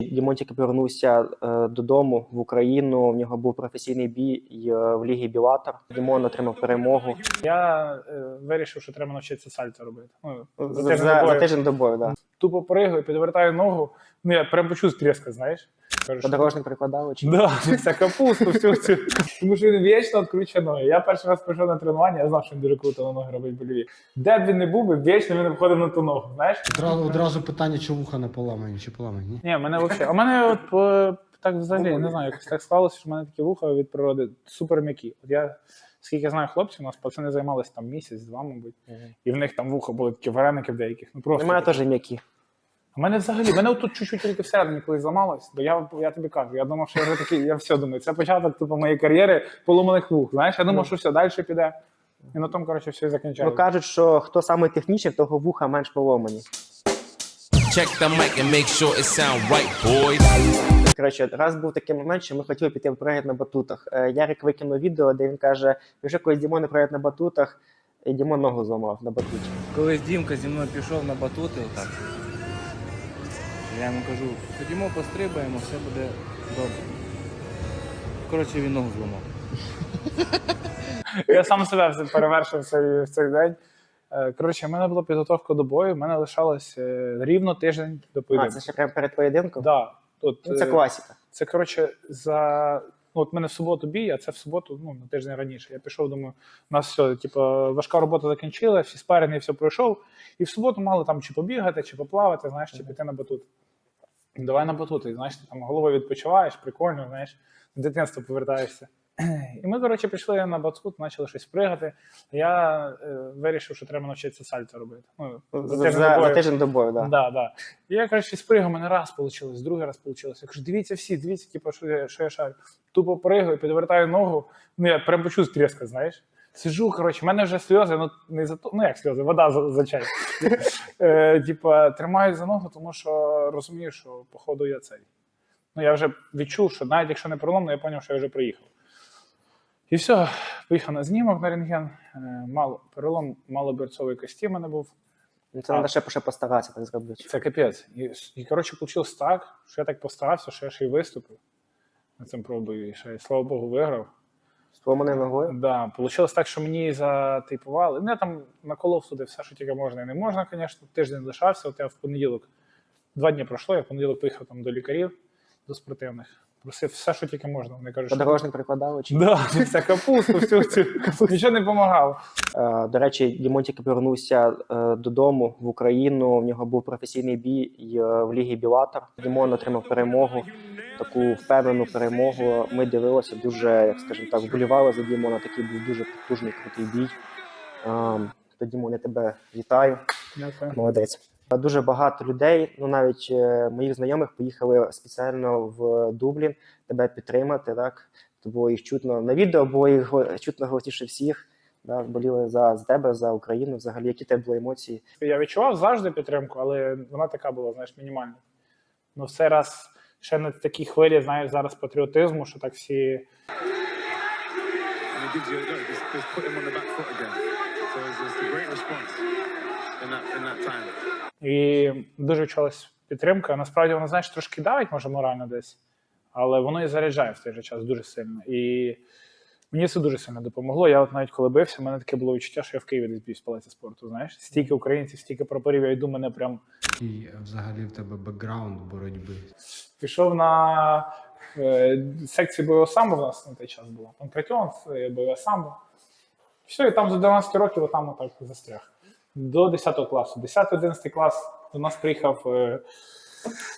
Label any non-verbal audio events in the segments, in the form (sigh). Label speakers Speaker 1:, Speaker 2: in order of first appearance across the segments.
Speaker 1: Дімон тільки повернувся е, додому в Україну. В нього був професійний бій е, в лігі Білатор. Дімон отримав перемогу
Speaker 2: Я е, вирішив, що треба навчитися сальто робити. Ну,
Speaker 1: за,
Speaker 2: тиждень
Speaker 1: за, за тиждень до бою. Да.
Speaker 2: Тупо пригаю, підвертаю ногу. Ну я прям почув тріска, знаєш.
Speaker 1: Подорожник прикладав чи
Speaker 2: Да, вся капусту, всю цю. Тому що він вічно відкручує ноги. Я перший раз прийшов на тренування, я знав, що він дуже круто на ноги робить больові. Де б він не був, би, вічно він виходив на ту ногу. Знаєш?
Speaker 3: Одразу, одразу питання, чи вуха не поламані, чи поламані? Ні?
Speaker 2: Ні, мене взагалі. А мене от е, так взагалі, я не знаю, якось так склалося, що в мене такі вуха від природи супер м'які. От я скільки знаю хлопців, у нас пацани займалися там місяць-два, мабуть, і в них там вуха були такі вареники в деяких. Ну просто.
Speaker 1: немає теж м'які.
Speaker 2: У мене взагалі, в мене тут чуть-чуть тільки всередині колись зламалось, бо я, я тобі кажу, я думав, що я вже такий, я все думаю, це початок типу, моєї кар'єри поломаних вух. Знаєш, я думав, що все, далі піде. І на тому, коротше, все і
Speaker 1: Ну кажуть, що хто саме технічний, того вуха менш поломані.
Speaker 4: Check the mic and make sure it sound right, boys.
Speaker 1: Коротше, раз був такий момент, що ми хотіли піти в проєкт на батутах. Е, Ярик викинув відео, де він каже: якщо колись Дімон не проєкт на батутах, і Дімон ногу зламав на батуті.
Speaker 5: Колись Дімка зі мною пішов на батути, отак. Я йому кажу, ходімо, пострибаємо, все буде добре. Коротше, він ногу зламав.
Speaker 2: Я сам себе перевершив в цей, в цей день. Е, Коротше, в мене була підготовка до бою, в мене лишалось е, рівно тиждень до
Speaker 1: А,
Speaker 2: поєдинку.
Speaker 1: це ще прямо перед поєдинком?
Speaker 2: Да, тут,
Speaker 1: Ну, це
Speaker 2: е,
Speaker 1: класіка.
Speaker 2: Це коротше за. Ну, от в мене в суботу бій, а це в суботу, ну, на тиждень раніше. Я пішов, думаю, у нас все, типу, важка робота закінчилась, всі спарені, все пройшов. І в суботу мали там чи побігати, чи поплавати, знаєш, чи піти на батут. Давай на батут, і знаєш, ти там головою відпочиваєш, прикольно, знаєш, в дитинство повертаєшся. (clears throat) І ми, коротше, пішли на батут, почали щось пригати. Я е, вирішив, що треба навчитися сальто робити. Ну,
Speaker 1: За,
Speaker 2: тиждень
Speaker 1: за,
Speaker 2: до бою.
Speaker 1: за тиждень до бою, так.
Speaker 2: Да, да. І я коротше спригав, мене раз вийшло, другий раз вийшло. Я кажу, дивіться всі, дивіться, типу, що я, що я шарю. Тупо пригаю, підвертаю ногу. Ну я прям почув тріска, знаєш. Сижу, коротше, в мене вже сльози, ну не за то, ну як сльози, вода за, за чай. (laughs) Е, Типа, тримаю за ногу, тому що розумію, що походу я цей. Ну я вже відчув, що навіть якщо не проломно, я зрозумів, що я вже приїхав. І все, поїхав на знімок на рентген. Е, Мало перелом малоберцової кості в мене був.
Speaker 1: Ну, Це треба ще, ще постаратися так зробити.
Speaker 2: Це капець. І, і коротше, вийшло так, що я так постарався, що я ще й виступив на цьому пробою, і ще, й, слава Богу, виграв.
Speaker 1: З ногою.
Speaker 2: Да, Получилось так, що мені затейпували. Ну, я там наколов туди все, що тільки можна і не можна, звісно. Тиждень лишався. От я в понеділок, два дні пройшло, я в понеділок поїхав там до лікарів, до спортивних. Просив все, що тільки можна. Вони кажуть,
Speaker 1: Подорожник прикладав чи
Speaker 2: да, (laughs) вся капусту, всю цю капусту. нічого не допомагало.
Speaker 1: Е, До речі, Дімон тільки повернувся е, додому в Україну. В нього був професійний бій е, в лігі Білатор. Дімон отримав перемогу, таку впевнену перемогу. Ми дивилися дуже, як скажімо так, вболівали за Дімона. Такий був дуже потужний крутий бій. Е, То Дімон, я тебе вітаю.
Speaker 2: Дякую.
Speaker 1: Молодець. Дуже багато людей, ну навіть е, моїх знайомих, поїхали спеціально в Дублін тебе підтримати. Так то було їх чутно на відео, було їх чутно голосніше всіх. Да, боліли за, за тебе, за Україну. Взагалі, які тебе були емоції?
Speaker 2: Я відчував завжди підтримку, але вона така була, знаєш, мінімальна. Ну, в цей раз ще на такій хвилі, знаєш, зараз патріотизму, що так всі. І дуже відчулась підтримка. Насправді вона, знаєш, трошки давить, може, морально десь, але воно і заряджає в той же час дуже сильно. І мені це дуже сильно допомогло. Я от навіть коли бився, в мене таке було відчуття, що я в Києві десь в палаці спорту. Знаєш, стільки українців, стільки прапорів, я йду, мене прям
Speaker 3: І взагалі в тебе бекграунд боротьби.
Speaker 2: пішов на е, секцію бойового самбо в нас на той час було. Панкратіон, е, бойове самбо. Все, і там до 12 років отам отак застряг. До 10 класу. 10-11 клас до нас приїхав е,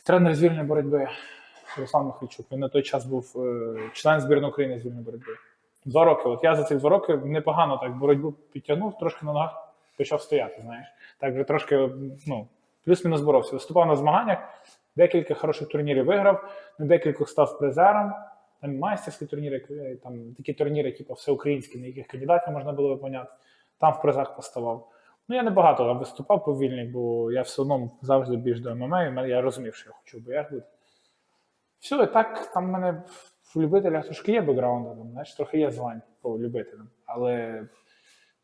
Speaker 2: тренер з вільної боротьби Руслан Михайчук. Він на той час був е, член збірної України з вільної боротьби. Два роки. От я за ці два роки непогано так боротьбу підтягнув, трошки на ногах почав стояти, знаєш. Так вже трошки, ну, плюс-мінус боровся. Виступав на змаганнях, декілька хороших турнірів виграв, на декількох став призером. Там майстерські турніри, е, там такі турніри, типу всеукраїнські, на яких кандидатів можна було виповняти. Там в призах поставав. Ну, я не багато там виступав по вільних, бо я все одно завжди більш до ММА, і я розумів, що я хочу в боях бути. Все, і так там в мене в любителях трошки є бекграунду, там, знаєш, трохи є звань по любителям. Але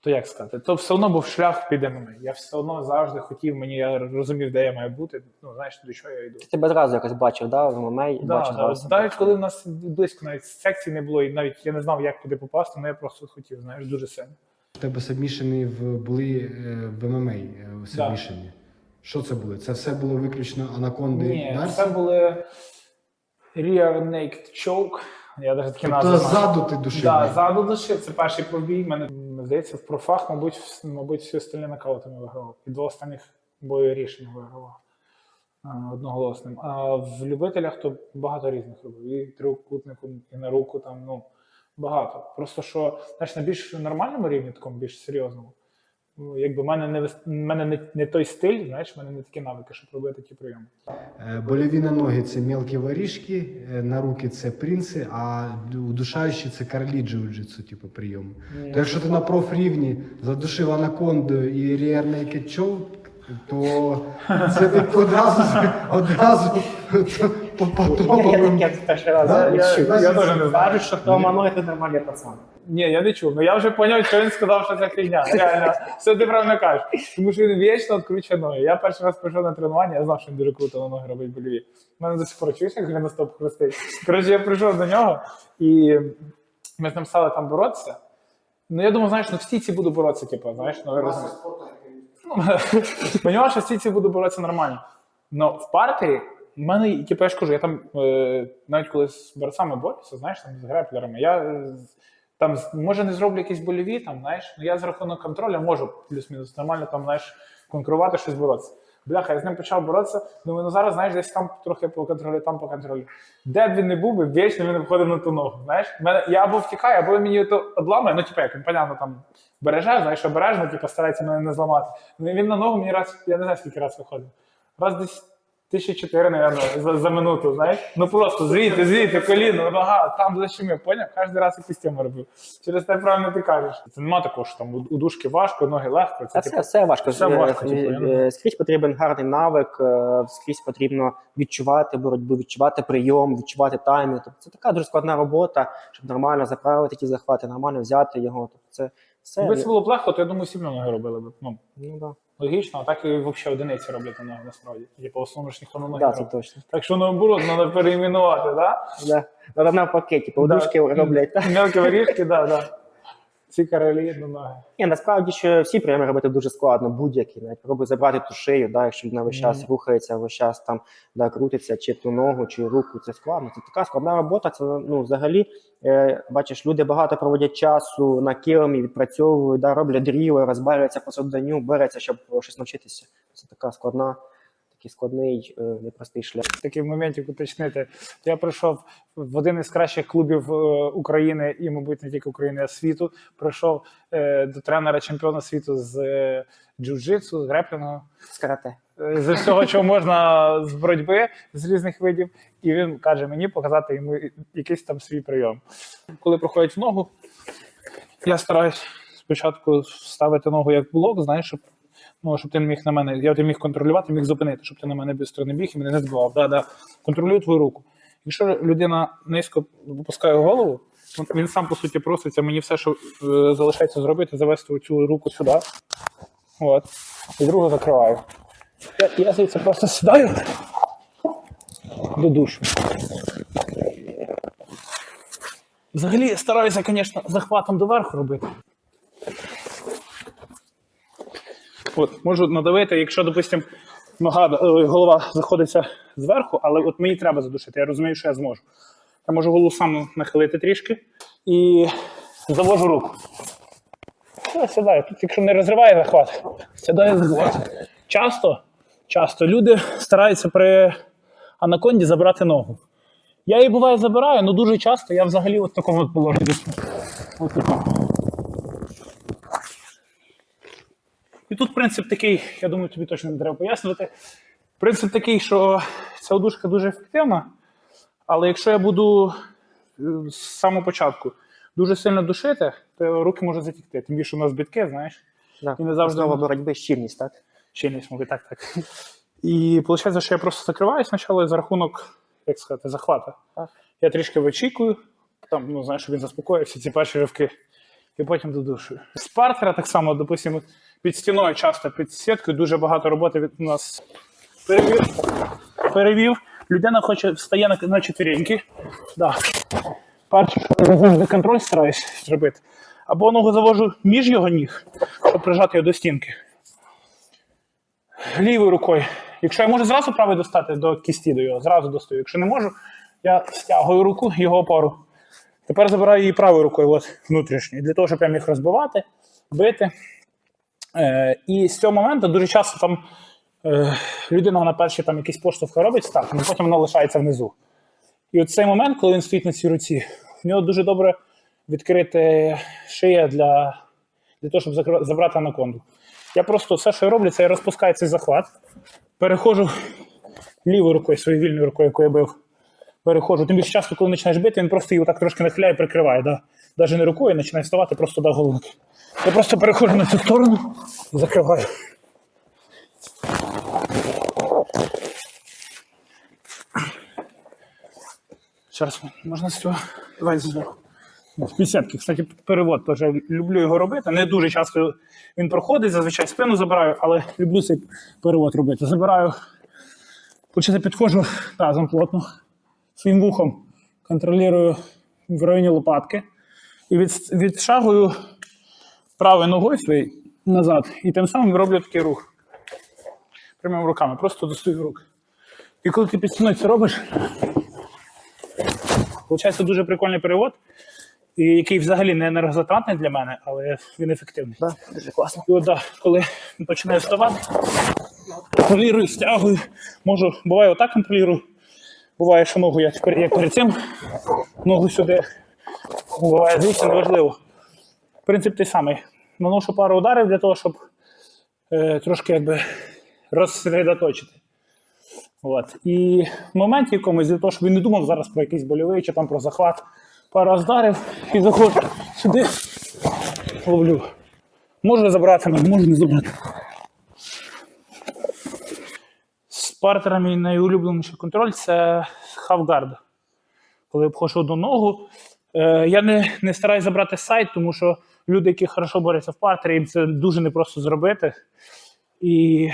Speaker 2: то як сказати, то все одно був шлях під ММА. Я все одно завжди хотів, мені я розумів, де я маю бути. Ну, знаєш, до чого я йду.
Speaker 1: Ти тебе зразу якось бачив, да, в ММА, і
Speaker 2: Да,
Speaker 1: бачив
Speaker 2: да.
Speaker 1: зразу.
Speaker 2: Навіть коли в нас близько навіть секцій не було, і навіть я не знав, як туди попасти, але я просто хотів, знаєш, дуже сильно.
Speaker 3: У тебе сабмішени в були е, в ММА е, сабмішені. Що це були? Це все було виключно анаконди
Speaker 2: Ні,
Speaker 3: Дарсі?
Speaker 2: це були Rear Naked Choke. Я навіть такі
Speaker 3: Тобто ззаду ти душив.
Speaker 2: Да, ззаду душив. Це перший пробій. Мене здається, в профах, мабуть, мабуть, всі остальні нокаутами вигравав. І два останніх бою рішення вигравав одноголосним. А в любителях то багато різних робив. І трикутником, і на руку там, ну, багато. Просто що, знаєш, на більш нормальному рівні, такому більш серйозному. ну, Якби в мене не в мене не, не той стиль, знаєш, в мене не такі навики, щоб робити ті прийоми.
Speaker 3: Е, Больові на ноги це мелкі воріжки, е, на руки це принци, а удушаючі це карлі джиу-джитсу, типу прийом. То якщо ти на профрівні задушив анаконду і Rear Naked то це (laughs) ти одразу одразу по потоку.
Speaker 1: перший раз
Speaker 3: Да?
Speaker 2: Я, теж не знаю.
Speaker 1: Кажуть, що Тома Ной це нормальний пацан.
Speaker 2: Ні, я не чув. Ну я вже зрозумів, що він сказав, що це фігня. Реально, все ти правильно кажеш. Тому що він вічно відкручує ноги. Я перший раз прийшов на тренування, я знав, що він дуже круто на ноги робить больові. У мене до сих пор чуєш, як на стоп хрустить. Коротше, я прийшов до нього і ми з ним стали там боротися. Ну я думав, знаєш, ну в стійці буду боротися, типу, знаєш, ну ви розумієте. (laughs) Поняла, що в стійці буду боротися нормально. Но в партії в мене, типу, я ж кажу, я там е, навіть коли з борцями борюся, знаєш, там з греплерами, я там може не зроблю якісь больові, там, знаєш, ну я за рахунок контролю можу плюс-мінус нормально там, знаєш, конкурувати, щось боротися. Бляха, я з ним почав боротися. Думаю, ну зараз, знаєш, десь там трохи по контролю, там по контролю. Де б він не був би, вічно він виходив на ту ногу. Знаєш, мене, я або втікаю, або він мені то одламає, ну, типу, як він, понятно, там береже, знаєш, обережно, типу, старається мене не зламати. Він на ногу мені раз, я не знаю, скільки раз виходив. Раз десь тисячі чотири, напевно, за, за минуту, знаєш? Ну просто звідти, звідти, коліно, нога, там защемив, поняв? Кожен раз якусь тему робив. Через те правильно ти кажеш. Це нема такого, що там у- удушки важко, ноги легко. Це,
Speaker 1: Це
Speaker 2: типу,
Speaker 1: все, все важко.
Speaker 2: все
Speaker 1: Е,
Speaker 2: важко,
Speaker 1: е,
Speaker 2: типу,
Speaker 1: е, Скрізь потрібен гарний навик, е, скрізь потрібно відчувати боротьбу, відчувати прийом, відчувати таймінг. Тобто це така дуже складна робота, щоб нормально заправити ті захвати, нормально взяти його. Тобто це все.
Speaker 2: Якби це було б легко, то я думаю, всі б ноги робили б. Ну,
Speaker 1: Ну, да.
Speaker 2: Логічно, а так і взагалі одиниці роблять на ноги насправді. Типу, в основному ж ніхто на ноги
Speaker 1: Да, це точно.
Speaker 2: Так що наоборот, треба переіменувати, да?
Speaker 1: Да. Надо навпаки, типу, удушки
Speaker 2: Да.
Speaker 1: роблять. так?
Speaker 2: Мелкі воріжки, да, да. Ці королі на ноги.
Speaker 1: Ні, насправді що всі прийоми робити дуже складно, будь-які. Навіть пробуй забрати ту шию, да, якщо людина весь час
Speaker 2: Мгм.
Speaker 1: рухається, весь час там да, крутиться, чи ту ногу, чи руку. Це складно. Це така складна робота. Це ну взагалі е, бачиш, люди багато проводять часу на килимі, відпрацьовують, да, роблять дріли, розбираються по завданню, береться, щоб щось навчитися. Це така складна, такий складний, е, непростий шлях.
Speaker 2: такий моментик уточнити. Я прийшов в один із кращих клубів е, України і, мабуть, не тільки України, а світу. Прийшов е, до тренера чемпіона світу з джиу-джитсу, з греплінгу,
Speaker 1: З карате.
Speaker 2: з всього, чого можна з боротьби з різних видів. І він каже мені показати йому якийсь там свій прийом. Коли проходять в ногу, я стараюсь спочатку ставити ногу як блок, знаєш, щоб. Ну, щоб ти не міг на мене, я ти міг контролювати, міг зупинити, щоб ти на мене швидко не біг і мене не збивав. Да, да. Контролюю твою руку. Якщо людина низько опускає голову, він сам по суті проситься мені все, що е, залишається зробити, завести цю руку сюди. От. І другу закриваю. Я, я звідси просто сідаю до душу. Взагалі стараюся, звісно, захватом доверху робити. От, можу надавити, якщо, допустим, нога, е, голова знаходиться зверху, але от мені треба задушити, я розумію, що я зможу. Я можу голову сам нахилити трішки і завожу руку. Все, сідаю. Тут, якщо не розриває захват, сідаю захват. Часто, часто люди стараються при анаконді забрати ногу. Я її буває забираю, але дуже часто я взагалі в такому положенні. От тут. І тут принцип такий, я думаю, тобі точно не треба пояснювати. Принцип такий, що ця одушка дуже ефективна, але якщо я буду е, з самого початку дуже сильно душити, то руки можуть затікти. Тим більше у нас бітки, знаєш,
Speaker 1: Да.
Speaker 2: І не завжди-
Speaker 1: Основа боротьби щільність, так?
Speaker 2: щільність, мовить, так, так. І виходить, що я просто закриваю спочатку за рахунок, як сказати, захвата.
Speaker 1: Так.
Speaker 2: Я трішки вичікую, там, ну, знаєш, він заспокоївся, ці перші ривки. і потім додушую. З партера так само, допустимо, під стіною часто під сіткою дуже багато роботи від нас перевів. перевів. Людина хоче встає на, на четвіріньки. Да. Перше, контроль стараюсь зробити. Або ногу завожу між його ніг, щоб прижати його до стінки. Лівою рукою. Якщо я можу зразу правою достати до кісті до його, зразу достаю. Якщо не можу, я стягую руку, його опору. Тепер забираю її правою рукою, от внутрішньою, для того, щоб я міг розбивати, бити. Е, і з цього моменту дуже часто там е, людина на перші там якісь поштовхи робить стартом, і потім вона лишається внизу. І от цей момент, коли він стоїть на цій руці, в нього дуже добре відкрити шия для, для того, щоб забрати анаконду. Я просто все, що я роблю, це я розпускаю цей захват, переходжу лівою рукою, своєю вільною рукою, яку я бив. Переходжу. Тим більше часто, коли починаєш бити, він просто її так трошки нахиляє і прикриває. Да? Навіть не рукою починає вставати, просто до голови. Я просто переходжу на цю сторону і закриваю. Зараз можна з цього. Давай знову. З пісятки, кстати, перевод теж люблю його робити. Не дуже часто він проходить, зазвичай спину забираю, але люблю цей перевод робити. Забираю, почати підходжу тазом плотно, своїм вухом контролюю в районі лопатки і від, відшагую правою ногою своєю назад, і тим самим роблю такий рух. Прямими руками, просто достаю рук. І коли ти під стіною це робиш, виходить дуже прикольний перевод, який взагалі не енергозатратний для мене, але він ефективний.
Speaker 1: Да, дуже класно.
Speaker 2: І от, да, коли починаю вставати, контролюю, стягую. Можу, буває отак контролюю. Буває, що ногу я тепер, як перед цим, ногу сюди. Буває звідси неважливо. Принцип той самий. Наношу пару ударів для того, щоб е, трошки якби розсередоточити. От. І в моменті якомусь, для того, щоб він не думав зараз про якийсь больовий чи там про захват, пару ударів і заходжу сюди, ловлю. Можу забрати, можу не забрати. З партера мій найулюбленіший контроль це хавгард. Коли я обходжу одну ногу. Е, я не, не стараюсь забрати сайт, тому що люди, які хорошо борються в партері, їм це дуже непросто зробити. І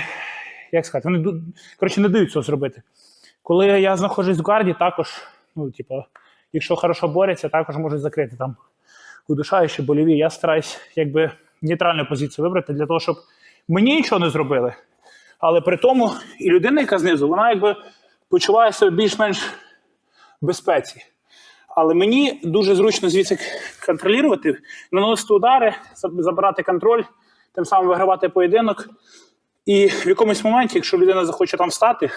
Speaker 2: як сказати, вони коротше, не дають цього зробити. Коли я знаходжусь в гарді, також, ну, типу, якщо хорошо борються, також можуть закрити там удушаючі, больові. Я стараюсь якби нейтральну позицію вибрати для того, щоб мені нічого не зробили. Але при тому і людина, яка знизу, вона якби почуває себе більш-менш в безпеці. Але мені дуже зручно звідси контролювати, наносити удари, забирати контроль, тим самим вигравати поєдинок. І в якомусь моменті, якщо людина захоче там стати,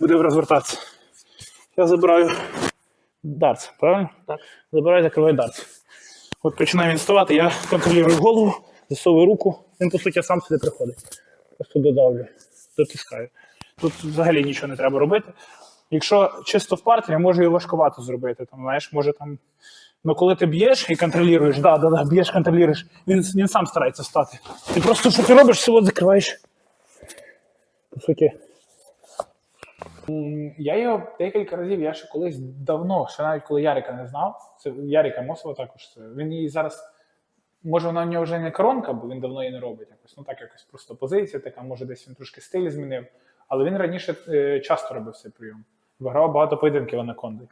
Speaker 2: буде розвертатися. Я забираю дартс, правильно?
Speaker 1: Так.
Speaker 2: Забираю, закриваю дартс. От починає він ставати, я контролюю голову, засовую руку, він, по суті, сам сюди приходить. Просто додавлю, дотискаю. Тут взагалі нічого не треба робити. Якщо чисто в партері, може і важкувато зробити. Там, знаєш, може там. Ну, коли ти б'єш і контролюєш, да, да, да, б'єш, контролюєш, він, він сам старається стати. Ти просто що ти робиш, все закриваєш. По суті. Я його декілька разів, я ще колись давно, ще навіть коли Ярика не знав, це Ярика Мосова також. Він її зараз, може вона в нього вже не коронка, бо він давно її не робить якось. Ну так якось просто позиція така, може десь він трошки стиль змінив. Але він раніше е, часто робив цей прийом. Вигравав багато поєдинків анаконди.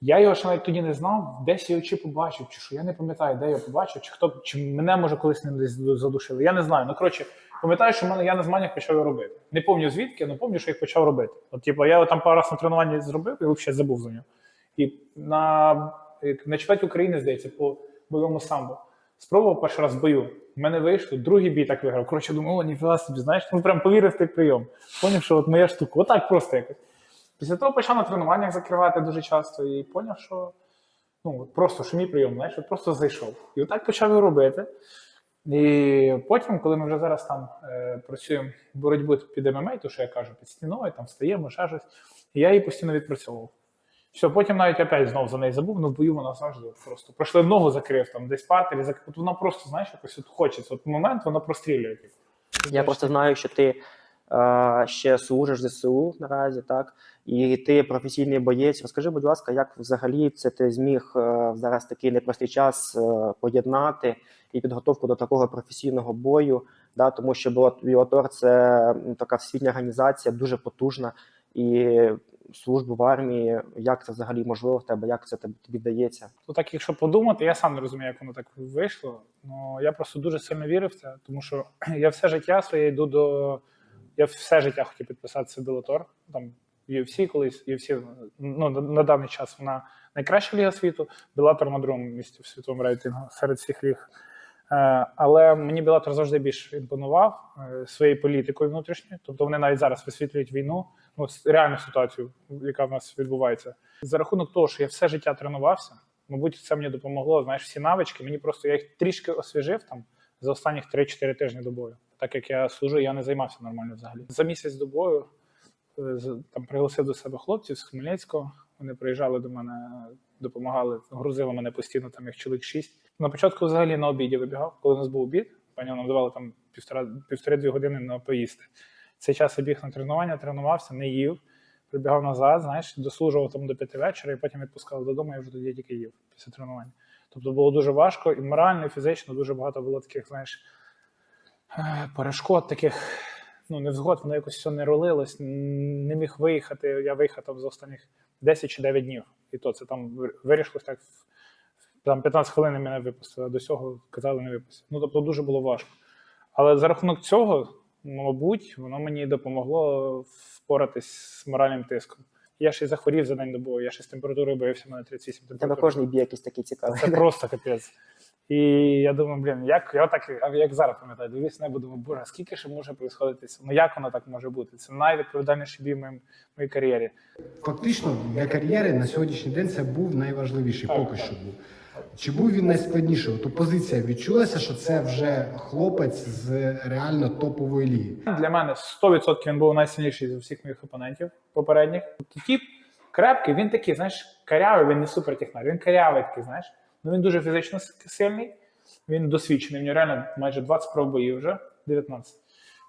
Speaker 2: Я його ще навіть тоді не знав, десь його чи побачив, чи що. Я не пам'ятаю, де я побачив, чи хто чи мене може колись ним задушили. Я не знаю. Ну коротше, пам'ятаю, що мене я на змаганнях почав його робити. Не пам'ятаю звідки, але пам'ятаю, що їх почав робити. От, типу, я його там пару разів на тренуванні зробив і взагалі забув за нього. І на, на чемпіонаті України, здається, по бойовому самбо. Спробував перший раз в бою. В мене вийшло, другий бій так виграв. Коротше, думаю, о, ніфіга собі, знаєш, ну прям повірив в той прийом. Поняв, що от моя штука. Отак просто якось. Після того почав на тренуваннях закривати дуже часто і поняв, що ну, просто що мій прийом, знаєш, от просто зайшов. І отак почав його робити. І потім, коли ми вже зараз там е, працюємо боротьбу під ММА, то що я кажу, під стіною, там встаємо, ще щось, я її постійно відпрацьовував. Все, потім навіть опять знову за неї забув, але в бою вона завжди просто пройшли ногу закрив, там десь партері, закрив. От вона просто, знаєш, якось от хочеться. От момент вона прострілює. Типу.
Speaker 1: Я просто знаю, що ти е, ще служиш ЗСУ наразі, так? і ти професійний боєць. Розкажи, будь ласка, як взагалі це ти зміг е, зараз такий непростий час е, поєднати і підготовку до такого професійного бою, да, тому що Білатор це така всесвітня організація, дуже потужна і службу в армії. Як це взагалі можливо в тебе? Як це тобі вдається?
Speaker 2: То так, якщо подумати, я сам не розумію, як воно так вийшло. Ну я просто дуже сильно вірив в це, тому що (clears throat) я все життя своє йду до. Я все життя хотів підписатися до Bellator. Там UFC колись, UFC, ну, на, даний час вона найкраща ліга світу, Bellator на другому місці в світовому рейтингу серед всіх ліг. Е, але мені Bellator завжди більш імпонував е, своєю політикою внутрішньою. Тобто вони навіть зараз висвітлюють війну, ну, реальну ситуацію, яка в нас відбувається. За рахунок того, що я все життя тренувався, мабуть, це мені допомогло. Знаєш, всі навички. Мені просто я їх трішки освіжив там за останніх 3-4 тижні до бою. Так як я служу, я не займався нормально взагалі. За місяць до бою е, там пригласив до себе хлопців з Хмельницького. Вони приїжджали до мене, допомагали, грузили мене постійно, там як чоловік шість. На початку взагалі на обіді вибігав, коли у нас був обід. Пані нам давали там півтора півтори-дві години на поїсти. Цей час я біг на тренування, тренувався, не їв, прибігав назад, знаєш, дослужував там до п'яти вечора і потім відпускав додому, я вже тоді тільки їв після тренування. Тобто було дуже важко і морально, і фізично дуже багато було таких, знаєш, е, перешкод, таких ну, невзгод, воно якось все не ролилось, не міг виїхати. Я виїхав там за останніх 10 чи 9 днів. І то це там ви- вирішилось так. Там 15 хвилин мене випустили, а до цього казали не випустити. Ну тобто дуже було важко. Але за рахунок цього, мабуть, воно мені допомогло впоратись з моральним тиском. Я ще й захворів за день до бою, я ще з температурою боявся, в мене 38
Speaker 1: У тебе кожний бій якийсь такий цікавий.
Speaker 2: Це просто капець. І я думаю, блін, як я так, як зараз пам'ятаю, дивлюсь небо, думаю, боже, скільки ще може происходити? Ну як воно так може бути? Це найвідповідальніший бій в моїм- моїй кар'єрі.
Speaker 3: Фактично для кар'єри на сьогоднішній день це був найважливіший,
Speaker 2: Так,
Speaker 3: поки
Speaker 2: так.
Speaker 3: що був. Чи був він найскладніший? От опозиція відчулася, що це вже хлопець з реально топової ліги.
Speaker 2: Для мене 100% він був найсильніший з усіх моїх опонентів попередніх. Тіп крепкий, він такий, знаєш, карявий, він не супертехнар, він карявий такий, знаєш. Ну він дуже фізично сильний, він досвідчений. В нього реально майже 20 проб боїв вже, 19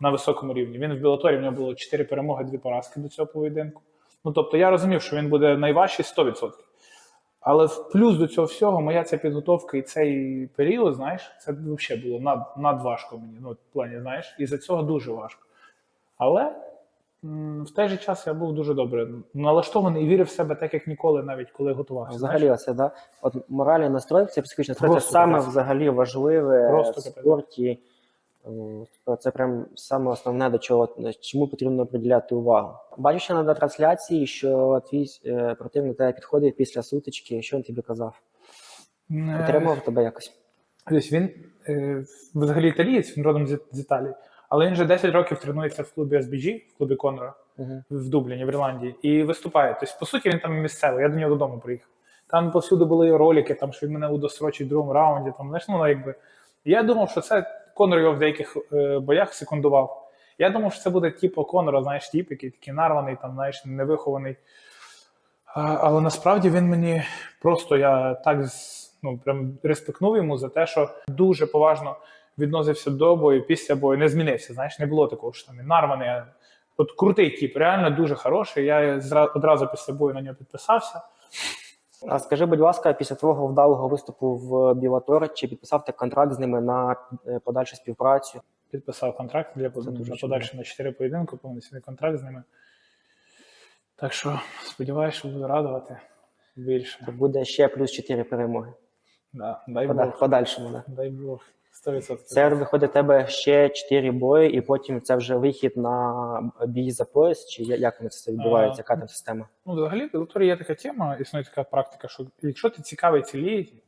Speaker 2: на високому рівні. Він в Білоторі, в нього було 4 перемоги, 2 поразки до цього поєдинку. Ну тобто я розумів, що він буде найважчий 100%. Але в плюс до цього всього моя ця підготовка і цей період, знаєш, це взагалі було над, надважко мені. Ну, в плані, знаєш, і за цього дуже важко. Але м, в той же час я був дуже добре налаштований і вірив в себе так, як ніколи, навіть коли готувався.
Speaker 1: Взагалі,
Speaker 2: знаєш.
Speaker 1: оце, да? От моральний настрой, це психічний настрой, це
Speaker 2: Просто
Speaker 1: саме
Speaker 2: капець.
Speaker 1: взагалі важливе
Speaker 2: Просто
Speaker 1: в
Speaker 2: капець.
Speaker 1: спорті. Е, Це прям саме основне, до чого чому потрібно приділяти увагу. Бачу ще на трансляції, що твій е, противник тебе підходив після сутички. Що він тобі казав?
Speaker 2: Е,
Speaker 1: Підтримував тебе якось?
Speaker 2: Тобто він е, взагалі італієць, він родом з, Італії, але він вже 10 років тренується в клубі SBG, в клубі Конора.
Speaker 1: Угу.
Speaker 2: в Дубліні, в Ірландії, і виступає. Тобто, по суті, він там місцевий. Я до нього додому приїхав. Там повсюди були ролики, там що він мене удосрочить в другому раунді. Там знаєш, ну якби. Я думав, що це Конор його в деяких е, боях секундував. Я думав, що це буде типу Конора, знаєш, тип, який такий нарваний, там, знаєш, невихований. Але насправді він мені просто я так ну, прям респектнув йому за те, що дуже поважно відносився до бою, після бою, не змінився. Знаєш, не було такого, що там нарваний. От крутий тип, реально дуже хороший. Я одразу після бою на нього підписався.
Speaker 1: А скажи, будь ласка, після твого вдалого виступу в Білатор, чи підписав ти контракт з ними на е, подальшу співпрацю?
Speaker 2: Підписав контракт для подальше на 4 поєдинку, повноцінний контракт з ними. Так що сподіваюся, що буду радувати більше.
Speaker 1: Буде ще плюс 4 перемоги.
Speaker 2: Да, дай Бог.
Speaker 1: Подальшому, да.
Speaker 2: Дай Бог. 100%.
Speaker 1: Це виходить у тебе ще 4 бої, і потім це вже вихід на бій за пояс, чи як воно це відбувається, яка там система?
Speaker 2: Ну, взагалі, в є така тема, існує така практика, що якщо ти цікавий цій лізі,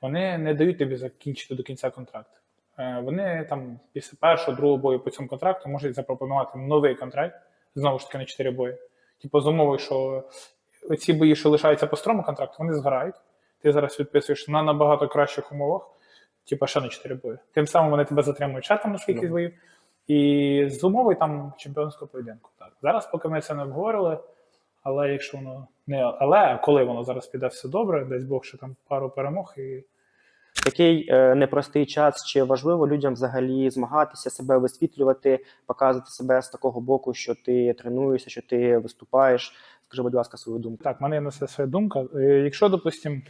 Speaker 2: вони не дають тобі закінчити до кінця контракт. Е, Вони там після першого, другого бою по цьому контракту можуть запропонувати новий контракт, знову ж таки на 4 бої. Типу, з умовою, що ці бої, що лишаються по строму контракту, вони згорають. Ти зараз підписуєш на набагато кращих умовах, типу ще на 4 бої. Тим самим вони тебе затримують ще там на скільки
Speaker 1: Ну.
Speaker 2: боїв. І з умовою там чемпіонського поєдинку. Так. Зараз, поки ми це не обговорили, але якщо воно не але а коли воно зараз піде все добре, десь Бог ще там пару перемог і
Speaker 1: Такий е, непростий час, чи важливо людям взагалі змагатися, себе висвітлювати, показувати себе з такого боку, що ти тренуєшся, що ти виступаєш. Скажи, будь ласка, свою думку.
Speaker 2: Так, в мене є на це своя думка. Е, Якщо, допустимо,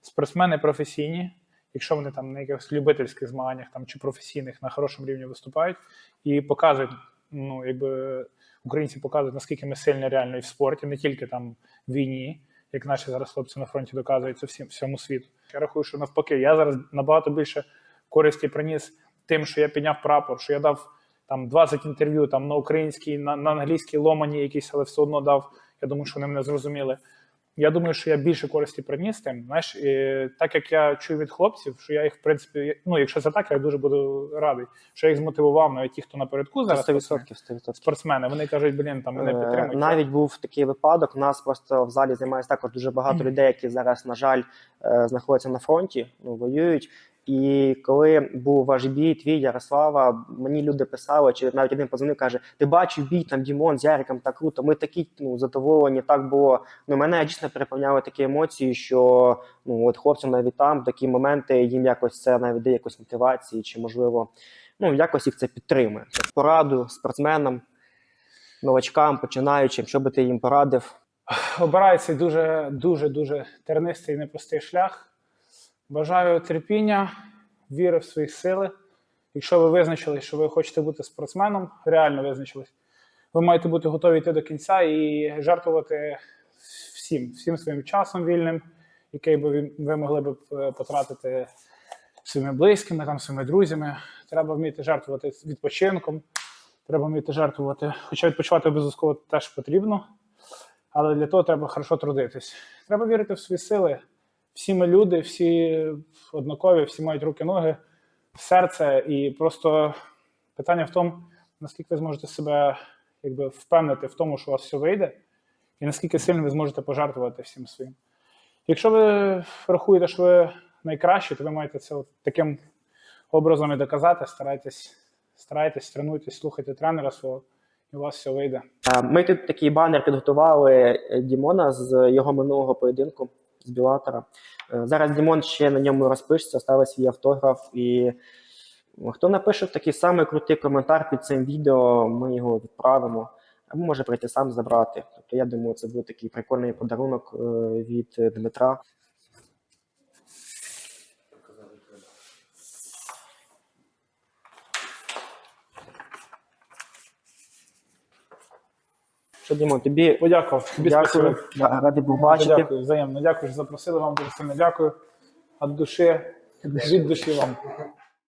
Speaker 2: спортсмени професійні, якщо вони там на якихось любительських змаганнях там, чи професійних на хорошому рівні виступають і показують, ну, якби українці показують, наскільки ми сильні реально і в спорті, не тільки там в війні, як наші зараз хлопці на фронті доказують це всім всьому світу. Я рахую, що навпаки, я зараз набагато більше користі приніс тим, що я підняв прапор, що я дав там 20 інтерв'ю там на українській, на, на англійській ломані якісь, але все одно дав. Я думаю, що вони мене зрозуміли. Я думаю, що я більше користі приніс тим. Знаєш, і так як я чую від хлопців, що я їх, в принципі, ну якщо це так, я дуже буду радий, що я їх змотивував, навіть ті, хто напередку зараз
Speaker 1: 100%. 100%.
Speaker 2: спортсмени. Вони кажуть, блін, там мене підтримують.
Speaker 1: Навіть був такий випадок. У нас просто в залі займається також дуже багато людей, які зараз, на жаль, е, знаходяться на фронті, ну воюють. І коли був ваш бій, твій Ярослава, мені люди писали, чи навіть один позвонив, каже: Ти бачив бій там Дімон з Яриком, так круто. Ми такі ну задоволені. Так було. Ну мене дійсно переповняли такі емоції, що ну от хлопцям навіть там такі моменти їм якось це навіть дає якось мотивації, чи можливо, ну якось їх це підтримує. Пораду спортсменам, новачкам, починаючим, що би ти їм порадив?
Speaker 2: обирає цей дуже дуже дуже тернистий непростий шлях. Бажаю терпіння, віри в свої сили. Якщо ви визначились, що ви хочете бути спортсменом, реально визначились, ви маєте бути готові йти до кінця і жертвувати всім, всім своїм часом вільним, який би ви- могли б е, потратити своїми близькими, там, своїми друзями. Треба вміти жертвувати відпочинком, треба вміти жертвувати. Хоча відпочивати обов'язково теж потрібно, але для того треба хорошо трудитись. Треба вірити в свої сили. Всі ми люди, всі однакові, всі мають руки, ноги, серце. І просто питання в тому, наскільки ви зможете себе якби, впевнити в тому, що у вас все вийде, і наскільки сильно ви зможете пожертвувати всім своїм. Якщо ви рахуєте, що ви найкращі, то ви маєте це от таким образом і доказати. Старайтесь, старайтесь, тренуйтесь, слухайте тренера свого, і у вас все вийде.
Speaker 1: Е, Ми тут такий банер підготували е, Дімона з його минулого поєдинку з Білатора. Е, Зараз Дімон ще на ньому розпишеться, ставить свій автограф. І хто напише такий самий крутий коментар під цим відео, ми його відправимо. Або може прийти сам забрати. Тобто, я думаю, це буде такий прикольний подарунок е, від Дмитра. Що, Дімон, тобі
Speaker 2: Подякував. Тобі
Speaker 1: дякую. Да, радий був бачити.
Speaker 2: Дякую, взаємно. Дякую, що запросили вам дуже сильно. Дякую. Від душі, від душі вам.